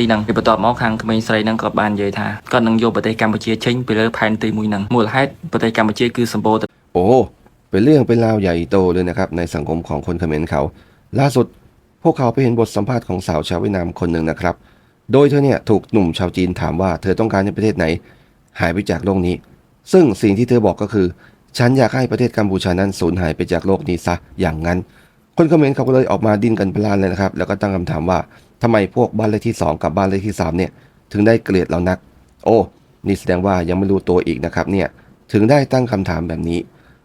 ទីហ្នឹងពីបន្ទាប់មកខាងក្មេងស្រីហ្នឹងក៏បាននិយាយថាគាត់នឹងយកប្រទេសកម្ពុជាចេញពីលើផែនទីមួយហ្នឹងមូលហេតុប្រទេសកម្ពុជាគឺសម្បូរទៅ โอ้ เป็นเรื่องเป็นราวใหญ่โตเลยนะครับ ในสังคมของคนเขมรเขา ล่าสุด พวกเขาไปเห็นบทสัมภาษณ์ของสาวชาวเวียดนามคนหนึ่งนะครับ โดยเธอเนี่ยถูกหนุ่มชาวจีนถามว่าเธอต้องการให้ประเทศไหน หายไปจากโลกนี้ ซึ่งสิ่งที่เธอบอกก็คือ ฉันอยากให้ประเทศกัมพูชานั้นสูญหายไปจากโลกนี้ซะอย่างนั้น คนเขมรเขาก็เลยออกมาดิ้นกันพลานเลยนะครับ แล้วก็ตั้งคำถามว่า ทำไมพวกบ้านเลขที่ 2 กับบ้านเลขที่ 3 เนี่ย ถึงได้เกลียดเรานัก โอ้ นี่แสดงว่ายังไม่รู้ตัวอีกนะครับเนี่ย ถึงได้ตั้งคำถามแบบนี้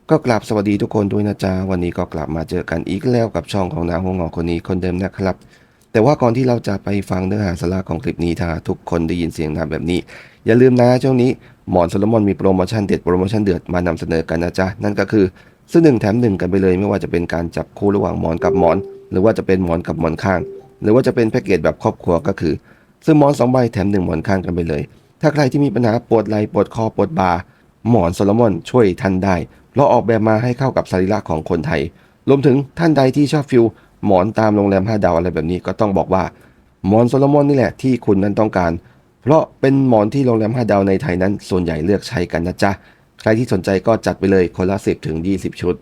ก็กลับสวัสดีทุกคนด้วยนะจ๊ะ วันนี้ก็กลับมาเจอกันอีกแล้วกับช่องของนางหัวงอคนนี้คนเดิมนะครับ แต่ว่าก่อนที่เราจะไปฟังเนื้อหาสาระของคลิปนี้ถ้าทุกคนได้ยินเสียงนามแบบนี้ อย่าลืมนะช่วงนี้หมอนโซโลมอนมีโปรโมชั่นเด็ดโปรโมชั่นเดือดมานำเสนอกันนะจ๊ะนั่นก็คือซื้อหนึ่งแถมหนึ่งกันไปเลย ไม่ว่าจะเป็นการจับคู่ระหว่างหมอนกับหมอน หรือว่าจะเป็นหมอนกับหมอนข้าง หรือว่าจะเป็นแพ็กเกจแบบครอบครัวก็คือ ซื้อหมอนสองใบแถมหนึ่งหมอนข้างกันไปเลย ถ้าใครที่มีปัญหาปวดไหล่ปวดคอปวดบ่าหมอนโซโลมอนช่วยท่านได้เราออกแบบมาให้เข้ากับสรีระของคนไทย รวมถึงท่านใดที่ชอบฟิลหมอนตามโรงแรม5ดาวอะไรแบบนี้ก็ต้องบอกว่าหมอนโซโลมอนนี่แหละที่คุณนั้นต้องการ เพราะเป็นหมอนที่โรงแรม5ดาวในไทยนั้น ส่วนใหญ่เลือกใช้กันนะจ๊ะ ใครที่สนใจก็จัดไปเลยคนละ10ถึง20 ชุด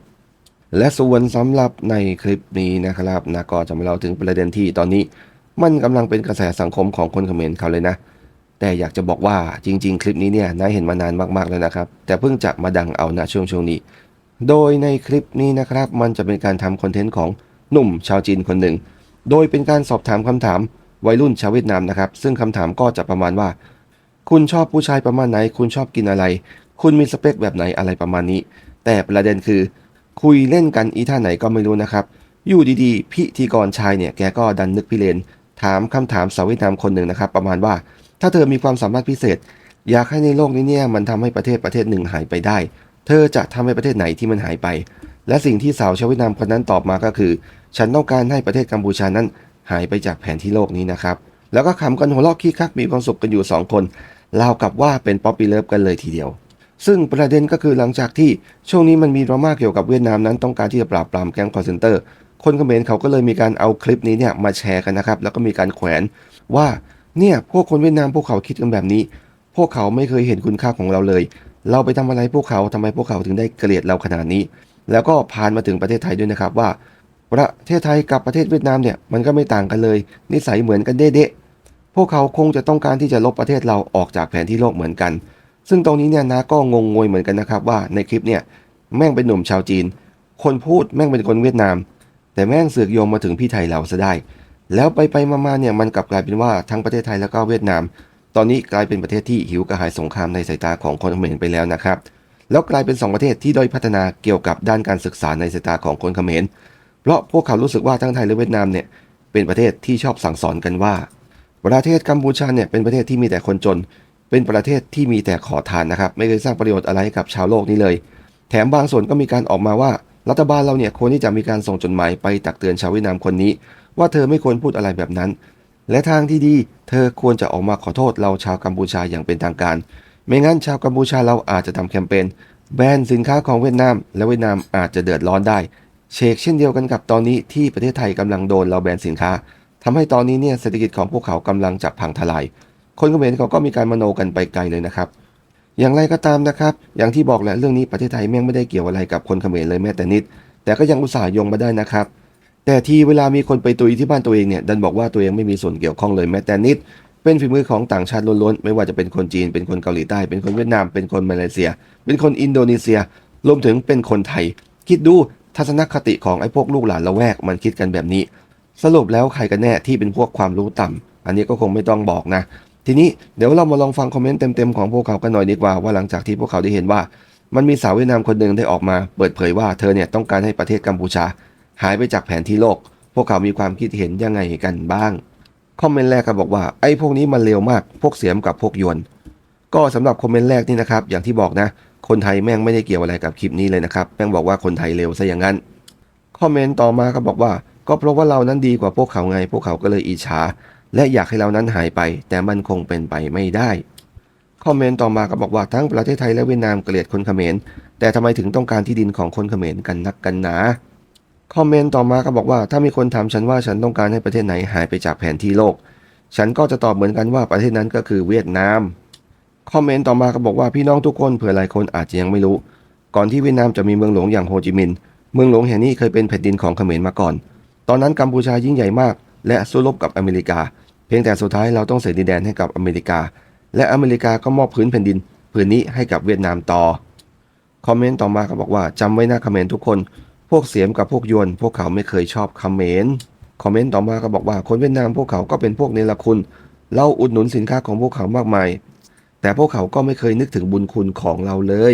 และส่วนสำหรับในคลิปนี้นะครับนะก็จะมาเล่าถึงประเด็นที่ตอนนี้มันกำลังเป็นกระแสสังคมของคนเขมรเขาเลยนะ แต่อยากจะบอกว่าจริง ๆ คลิปนี้เนี่ยนายเห็นมานานมากๆแล้วนะครับ แต่เพิ่งจะมาดังเอาณช่วงช่วงนี้ โดยในคลิปนี้นะครับมันจะเป็นการทำคอนเทนต์ของหนุ่มชาวจีนคนหนึ่ง โดยเป็นการสอบถามคำถามวัยรุ่นชาวเวียดนามนะครับ ซึ่งคำถามก็จะประมาณว่า คุณชอบผู้ชายประมาณไหน คุณชอบกินอะไร คุณมีสเปคแบบไหนอะไรประมาณนี้ แต่ประเด็นคือ คุยเล่นกันอีท่าไหนก็ไม่รู้นะครับ อยู่ดีๆ พิธีกรชายเนี่ยแกก็ดันนึกพิเรนถามคำถามสาวเวียดนามคนหนึ่งนะครับ ประมาณว่า ถ้าเธอมีความสามารถพิเศษ อยากให้ในโลกนี้เนี่ยมันทำให้ประเทศประเทศหนึ่งหายไปได้ เธอจะทำให้ประเทศไหนที่มันหายไป และสิ่งที่สาวชาวเวียดนามคนนั้นตอบมาก็คือ ฉันต้องการให้ประเทศกัมพูชานั้นหายไปจากแผนที่โลกนี้นะครับ แล้วก็ขำกันหัวเราะขี้คักมีความสุขกันอยู่สองคนราวกับว่าเป็นป๊อปปี้เลิฟกันเลยทีเดียว ซึ่งประเด็นก็คือหลังจากที่ช่วงนี้มันมีดราม่าเกี่ยวกับเวียดนามนั้นต้องการที่จะปราบปรามแก๊งคอร์เซนเตอร์ คนเขมรเขาก็เลยมีการเอาคลิปนี้เนี่ยมาแชร์กันนะครับ แล้วก็มีการแขวนว่าเนี่ยพวกคนเวียดนามพวกเขาคิดกันแบบนี้ พวกเขาไม่เคยเห็นคุณค่าของเราเลย เราไปทำอะไรพวกเขาทำไมพวกเขาถึงได้เกลียดเราขนาดนี้ แล้วก็ผ่านมาถึงประเทศไทยด้วยนะครับว่า ประเทศไทยกับประเทศเวียดนามเนี่ยมันก็ไม่ต่างกันเลย นิสัยเหมือนกันเด๊ะๆพวกเขาคงจะต้องการที่จะลบประเทศเราออกจากแผนที่โลกเหมือนกัน ซึ่งตรงนี้เนี่ยนะก็งงงวยเหมือนกันนะครับว่าในคลิปเนี่ยแม่งเป็นหนุ่มชาวจีน คนพูดแม่งเป็นคนเวียดนาม แต่แม่งเสือกโยงมาถึงพี่ไทยเราซะได้ แล้วไปไปๆมาๆเนี่ยมันกลับกลายเป็นว่าทั้งประเทศไทยแล้วก็เวียดนาม ตอนนี้กลายเป็นประเทศที่หิวกระหายสงครามในสายตาของคนเขมรไปแล้วนะครับแล้วกลายเป็นสองประเทศที่ด้อยพัฒนาเกี่ยวกับด้านการศึกษาในสายตาของคนเขมร เพราะพวกเขารู้สึกว่าทั้งไทยและเวียดนามเนี่ยเป็นประเทศที่ชอบสั่งสอนกันว่า ประเทศกัมพูชาเนี่ยเป็นประเทศที่มีแต่คนจน เป็นประเทศที่มีแต่ขอทานนะครับ ไม่เคยสร้างประโยชน์อะไรให้กับชาวโลกนี้เลย แถมบางส่วนก็มีการออกมาว่า รัฐบาลเราเนี่ยควรที่จะมีการส่งจดหมายไปตักเตือนชาวเวียดนามคนนี้ ว่าเธอไม่ควรพูดอะไรแบบนั้น และทางที่ดี เธอควรจะออกมาขอโทษเราชาวกัมพูชาอย่างเป็นทางการ ไม่งั้นชาวกัมพูชาเราอาจจะทำแคมเปญแบนสินค้าของเวียดนาม และเวียดนามอาจจะเดือดร้อนได้ เชกเช่นเดียวกันกับตอนนี้ที่ประเทศไทยกำลังโดนเราแบนสินค้าทำให้ตอนนี้เนี่ยเศรษฐกิจของพวกเขากำลังจะพังทลาย คนเขมรเขาก็มีการมโนกันไปไกลเลยนะครับ อย่างไรก็ตามนะครับ อย่างที่บอกแหละเรื่องนี้ประเทศไทยแม่งไม่ได้เกี่ยวอะไรกับคนเขมรเลยแม้แต่นิด แต่ก็ยังอุตส่าห์ยงมาได้นะครับ แต่ที่เวลามีคนไปตุยที่บ้านตัวเองเนี่ยดันบอกว่าตัวเองไม่มีส่วนเกี่ยวข้องเลยแม้แต่นิด เป็นฝีมือของต่างชาติล้วนๆไม่ว่าจะเป็นคนจีน เป็นคนเกาหลีใต้ เป็นคนเวียดนาม เป็นคนมาเลเซีย เป็นคนอินโดนีเซีย รวมถึงเป็นคนไทย คิดดูทัศนคติของไอ้พวกลูกหลานละแวกมันคิดกันแบบนี้ สรุปแล้วใครกันแน่ที่เป็นพวกความรู้ต่ำอันนี้ก็คงไม่ต้องบอกนะ ทีนี้เดี๋ยวเรามาลองฟังคอมเมนต์เต็มๆของพวกเขากันหน่อยดีกว่าว่าหลังจากที่พวกเขาได้เห็นว่า มันมีสาวเวียดนามคนหนึ่งได้ออกมาเปิดเผยว่าเธอเนี่ยต้องการให้ประเทศกัมพูชา หายไปจากแผนที่โลก พวกเขามีความคิดเห็นยังไงกันบ้างคอมเมนต์แรกก็บอกว่าไอ้พวกนี้มันเลวมาก พวกเสียมกับพวกยวนก็สำหรับคอมเมนต์แรกนี่นะครับอย่างที่บอกนะ คนไทยแม่งไม่ได้เกี่ยวอะไรกับคลิปนี้เลยนะครับแม่งบอกว่าคนไทยเลวซะอย่างนั้นคอมเมนต์ต่อมาก็บอกว่า ก็เพราะว่าเรานั้นดีกว่าพวกเขาไง พวกเขาก็เลยอิจฉา และอยากให้เรานั้นหายไป แต่มันคงเป็นไปไม่ได้คอมเมนต์ต่อมาก็บอกว่าทั้งประเทศไทยและเวียดนามเกลียดคนเขมร แต่ทำไมถึงต้องการที่ดินของคนเขมรกันนักกันหนาคอมเมนต์ต่อมาก็บอกว่าถ้ามีคนถามฉันว่าฉันต้องการให้ประเทศไหนหายไปจากแผนที่โลก ฉันก็จะตอบเหมือนกันว่าประเทศนั้นก็คือเวียดนามคอมเมนต์ต่อมาก็บอกว่าพี่น้องทุกคนเผื่อหลายคนอาจจะยังไม่รู้ ก่อนที่เวียดนามจะมีเมืองหลวงอย่างโฮจิมินห์เมืองหลวงแห่งนี้เคยเป็นแผ่นดินของเขมรมาก่อน ตอนนั้นกัมพูชายิ่งใหญ่มาก และสู้รบกับอเมริกา เพียงแต่สุดท้ายเราต้องเสียดินแดนให้กับอเมริกา และอเมริกาก็มอบพื้นแผ่นดินผืนนี้ให้กับเวียดนามต่อ คอมเมนต์ต่อมาก็บอกว่าจำไว้นะเขมรทุกคน พวกเสียมกับพวกยวนพวกเขาไม่เคยชอบคอมเขมรคอมเมนต์ต่อมาก็บอกว่าคนเวียดนามพวกเขาก็เป็นพวกเนรคุณ เราอุดหนุนสินค้าของพวกเขามากมาย แต่พวกเขาก็ไม่เคยนึกถึงบุญคุณของเราเลย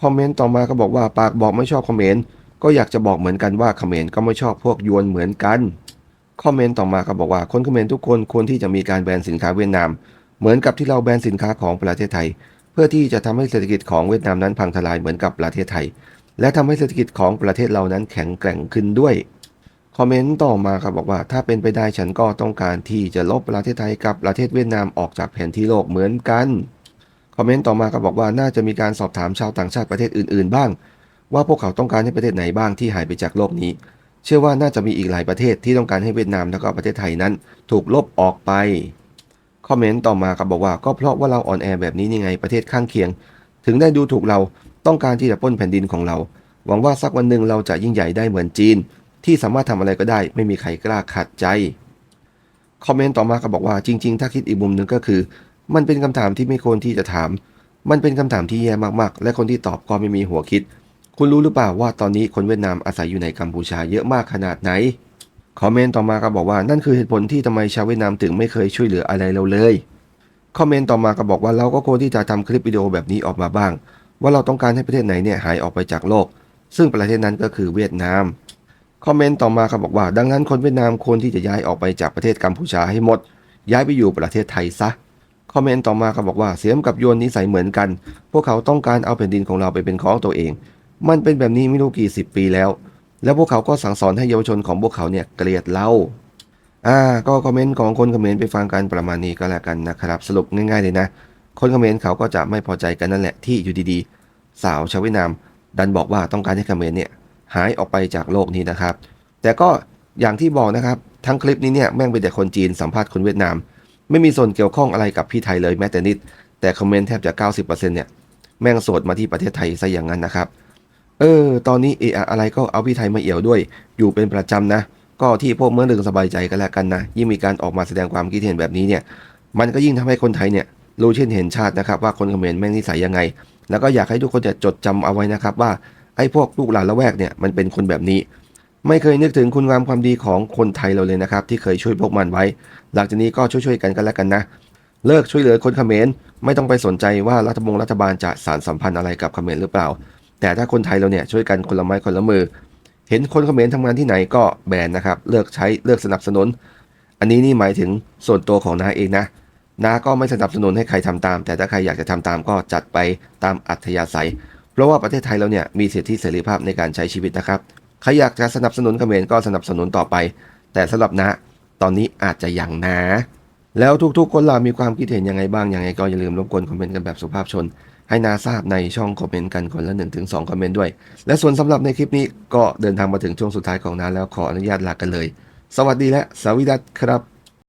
คอมเมนต์ต่อมาก็บอกว่าปากบอกไม่ชอบคอมเขมรก็อยากจะบอกเหมือนกันว่าคอมเขมรก็ไม่ชอบพวกยวนเหมือนกัน คอมเมนต์ต่อมาก็บอกว่าคนคอมเขมรทุกคนควรที่จะมีการแบนสินค้าเวียดนาม เหมือนกับที่เราแบนสินค้าของประเทศไทย เพื่อที่จะทำให้เศรษฐกิจของเวียดนามนั้นพังทลายเหมือนกับประเทศไทย และทำให้เศรษฐกิจของประเทศเรานั้นแข็งแกร่งขึ้นด้วยคอมเมนต์ต่อมาครับบอกว่าถ้าเป็นไปได้ฉันก็ต้องการที่จะลบประเทศไทยกับประเทศเวียดนามออกจากแผนที่โลกเหมือนกันคอมเมนต์ต่อมาก็บอกว่าน่าจะมีการสอบถามชาวต่างชาติประเทศอื่น ๆ บ้าง ว่าพวกเขาต้องการให้ประเทศไหนบ้างที่หายไปจากโลกนี้ เชื่อว่าน่าจะมีอีกหลายประเทศที่ต้องการให้เวียดนามแล้วก็ประเทศไทยนั้น ถูกลบออกไป คอมเมนต์ต่อมาครับบอกว่าก็เพราะว่าเราอ่อนแอแบบนี้นี่ไงประเทศข้างเคียง ถึงได้ดูถูกเราต้องการที่จะป้นแผ่นดินของเรา หวังว่าสักวันหนึ่งเราจะยิ่งใหญ่ได้เหมือนจีน ที่สามารถทำอะไรก็ได้ ไม่มีใครกล้าขัดใจคอมเมนต์ต่อมาก็บอกว่าจริง ๆ ถ้าคิดอีกมุมหนึ่งก็คือ มันเป็นคำถามที่ไม่ควรที่จะถาม มันเป็นคำถามที่แย่มากๆ และคนที่ตอบก็ไม่มีหัวคิด คุณรู้หรือเปล่าว่าตอนนี้คนเวียดนามอาศัยอยู่ในกัมพูชาเยอะมากขนาดไหน คอมเมนต์ต่อมาก็บอกว่านั่นคือเหตุผลที่ทำไมชาวเวียดนามถึงไม่เคยช่วยเหลืออะไรเราเลย คอมเมนต์ต่อมาก็บอกว่าเราก็ควรที่จะทำคลิปวิดีโอแบบนี้ออกมาบ้าง ว่าเราต้องการให้ประเทศไหนเนี่ยหายออกไปจากโลก ซึ่งประเทศนั้นก็คือเวียดนาม คอมเมนต์ต่อมาครับอกว่า ดังนั้นคนเวียดนามควรที่จะย้ายออกไปจากประเทศกัมพูชาให้หมด ย้ายไปอยู่ประเทศไทยซะคอมเมนต์ต่อมาครับบอกว่าเสียมกับโยนนิสัยเหมือนกัน พวกเขาต้องการเอาแผ่นดินของเราไปเป็นของตัวเอง มันเป็นแบบนี้ไม่รู้กี่สิบปีแล้ว แล้วพวกเขาก็สั่งสอนให้เยาวชนของพวกเขาเนี่ยเกลียดเราอ่าก็คอมเมนต์ของคนคอมเขมรไปฟังกันประมาณนี้ก็แล้วกันนะครับ สรุปง่ายๆเลยนะ คนคอมเขมรเขาก็จะไม่พอใจกันนั่นแหละที่อยู่ดีๆ สาวชาวเวียดนาม ดันบอกว่าต้องการให้คอมเขมรเนี่ยหายออกไปจากโลกนี้นะครับ แต่ก็อย่างที่บอกนะครับทั้งคลิปนี้เนี่ยแม่งเป็นแต่คนจีนสัมภาษณ์คนเวียดนาม ไม่มีส่วนเกี่ยวข้องอะไรกับพี่ไทยเลยแม้แต่นิด แต่คอมเมนต์แทบจะ 90%เนี่ยแม่งโสดมาที่ประเทศไทยซะอย่างนั้นนะครับ เออ ตอนนี้เอะอะอะไรก็เอาพี่ไทยมาเอี่ยวด้วย อยู่เป็นประจำนะ ก็ที่พวกเมื่อหนึ่งสบายใจกันแล้วกันนะ ยิ่งมีการออกมาแสดงความคิดเห็นแบบนี้เนี่ย มันก็ยิ่งทำให้คนไทยเนี่ยรู้เช่นเห็นชาตินะครับว่าคนเขมรแม่งนิสัยยังไง แล้วก็อยากให้ทุกคนจะจดจำเอาไว้นะครับว่าไอ้พวกลูกหลานละแวกเนี่ยมันเป็นคนแบบนี้ ไม่เคยนึกถึงคุณงามความดีของคนไทยเราเลยนะครับ ที่เคยช่วยพวกมันไว้ หลังจากนี้ก็ช่วยๆกันกันแล้วกันนะ เลิกช่วยเหลือคนเขมรไม่ต้องไปสนใจว่ารัฐบงรัฐบาลจะสารสัมพันธ์อะไรกับเขมรหรือเปล่า แต่ถ้าคนไทยเราเนี่ยช่วยกันคนละไม้คนละมือ เห็นคนเขมรทำงานที่ไหนก็แบนนะครับ เลิกใช้เลิกสนับสนุน อันนี้นี่หมายถึงส่วนตัวของนาเองนะนาก็ไม่สนับสนุนให้ใครทำตาม แต่ถ้าใครอยากจะทำตามก็จัดไปตามอัธยาศัย เพราะว่าประเทศไทยเราเนี่ยมีสิทธิเสรีภาพในการใช้ชีวิตนะครับใครอยากจะสนับสนุนเขมรก็สนับสนุนต่อไป แต่สำหรับนะตอนนี้อาจจะยังนะ แล้วทุกๆ คนล่ะมีความคิดเห็นยังไงบ้างยังไงก็อย่าลืมรบกวนคอมเมนต์กันแบบสุภาพชน ให้นาทราบในช่องคอมเมนต์กันคนละ1-2ถึงคอมเมนต์ด้วย และส่วนสำหรับในคลิปนี้ก็เดินทางมาถึงช่วงสุดท้ายของนาแล้วขออนุญาตลากันเลย สวัสดีและสวัสดีครับ